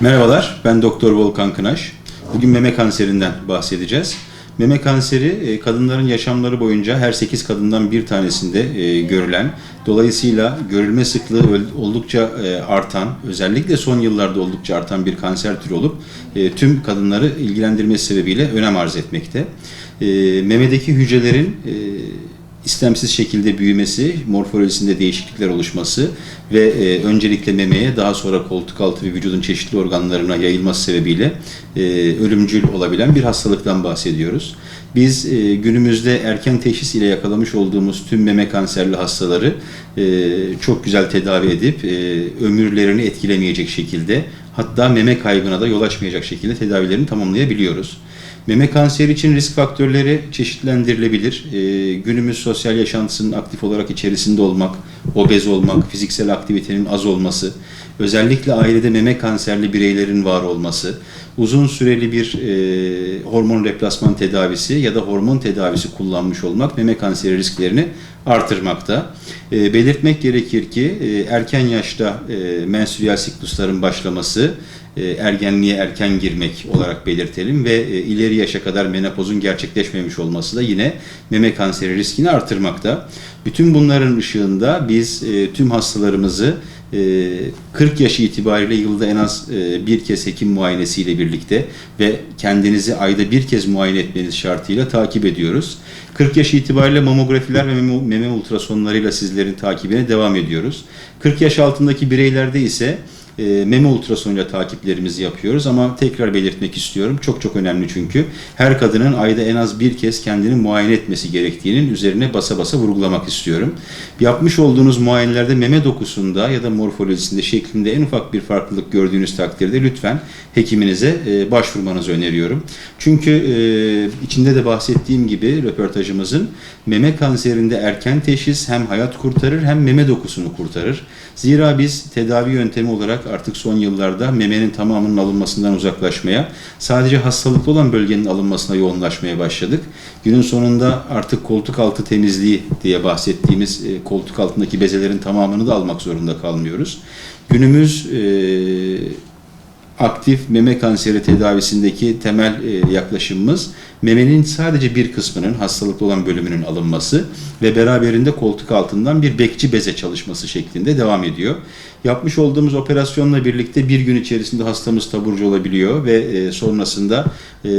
Merhabalar, ben Doktor Volkan Kınaş. Bugün meme kanserinden bahsedeceğiz. Meme kanseri e, kadınların yaşamları boyunca her 8 kadından bir tanesinde e, görülen, dolayısıyla görülme sıklığı oldukça e, artan, özellikle son yıllarda oldukça artan bir kanser türü olup tüm kadınları ilgilendirmesi sebebiyle önem arz etmekte. Memedeki hücrelerin istemsiz şekilde büyümesi, morfolojisinde değişiklikler oluşması ve e, öncelikle memeye daha sonra koltuk altı ve vücudun çeşitli organlarına yayılması sebebiyle e, ölümcül olabilen bir hastalıktan bahsediyoruz. Biz e, günümüzde erken teşhis ile yakalamış olduğumuz tüm meme kanserli hastaları e, çok güzel tedavi edip e, ömürlerini etkilemeyecek şekilde hatta meme kaybına da yol açmayacak şekilde tedavilerini tamamlayabiliyoruz. Meme kanseri için risk faktörleri çeşitlendirilebilir. Ee, günümüz sosyal yaşantısının aktif olarak içerisinde olmak, obez olmak, fiziksel aktivitenin az olması, özellikle ailede meme kanserli bireylerin var olması, uzun süreli bir e, hormon replasman tedavisi ya da hormon tedavisi kullanmış olmak meme kanseri risklerini artırmakta. E, belirtmek gerekir ki e, erken yaşta e, menstrüel siklusların başlaması, e, ergenliğe erken girmek olarak belirtelim ve e, ileri yaşa kadar menopozun gerçekleşmemiş olması da yine meme kanseri riskini artırmakta. Bütün bunların ışığında biz e, tüm hastalarımızı 40 yaş itibariyle yılda en az e, bir kez hekim muayenesiyle birlikte ve kendinizi ayda bir kez muayene etmeniz şartıyla takip ediyoruz. 40 yaş itibariyle mamografiler ve meme ultrasonlarıyla sizlerin takibine devam ediyoruz. 40 yaş altındaki bireylerde ise e, meme ultrasonuyla takiplerimizi yapıyoruz ama tekrar belirtmek istiyorum. Çok çok önemli çünkü. Her kadının ayda en az bir kez kendini muayene etmesi gerektiğinin üzerine basa basa vurgulamak istiyorum. Yapmış olduğunuz muayenelerde meme dokusunda ya da morfolojisinde şeklinde en ufak bir farklılık gördüğünüz takdirde lütfen hekiminize e, başvurmanızı öneriyorum. Çünkü e, içinde de bahsettiğim gibi röportajımızın meme kanserinde erken teşhis hem hayat kurtarır hem meme dokusunu kurtarır. Zira biz tedavi yöntemi olarak artık son yıllarda memenin tamamının alınmasından uzaklaşmaya, sadece hastalıklı olan bölgenin alınmasına yoğunlaşmaya başladık. Günün sonunda artık koltuk altı temizliği diye bahsettiğimiz e, koltuk altındaki bezelerin tamamını da almak zorunda kalmıyoruz. Günümüz e, aktif meme kanseri tedavisindeki temel e, yaklaşımımız memenin sadece bir kısmının hastalıklı olan bölümünün alınması ve beraberinde koltuk altından bir bekçi beze çalışması şeklinde devam ediyor. Yapmış olduğumuz operasyonla birlikte bir gün içerisinde hastamız taburcu olabiliyor ve e, sonrasında e,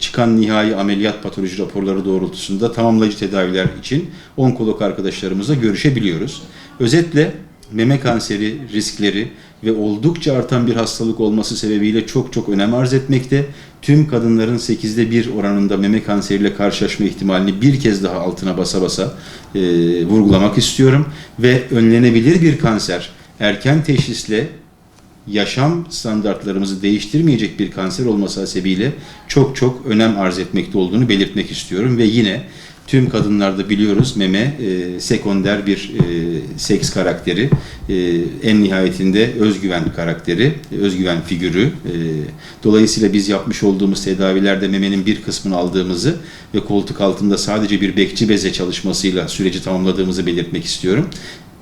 çıkan nihai ameliyat patoloji raporları doğrultusunda tamamlayıcı tedaviler için onkolog arkadaşlarımızla görüşebiliyoruz. Özetle meme kanseri riskleri ve oldukça artan bir hastalık olması sebebiyle çok çok önem arz etmekte. Tüm kadınların 8'de 1 oranında meme kanseriyle karşılaşma ihtimalini bir kez daha altına basa basa e, vurgulamak istiyorum. Ve önlenebilir bir kanser erken teşhisle yaşam standartlarımızı değiştirmeyecek bir kanser olması hasebiyle çok çok önem arz etmekte olduğunu belirtmek istiyorum ve yine tüm kadınlarda biliyoruz meme e, sekonder bir e, seks karakteri, e, en nihayetinde özgüven karakteri, özgüven figürü. E, dolayısıyla biz yapmış olduğumuz tedavilerde memenin bir kısmını aldığımızı ve koltuk altında sadece bir bekçi beze çalışmasıyla süreci tamamladığımızı belirtmek istiyorum.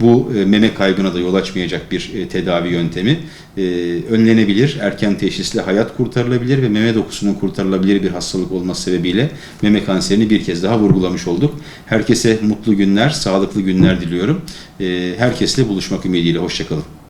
Bu e, meme kaybına da yol açmayacak bir e, tedavi yöntemi. E, önlenebilir, erken teşhisle hayat kurtarılabilir ve meme dokusunun kurtarılabilir bir hastalık olması sebebiyle meme kanserini bir kez daha vurgulamış olduk. Herkese mutlu günler, sağlıklı günler diliyorum. E, herkesle buluşmak ümidiyle. Hoşçakalın.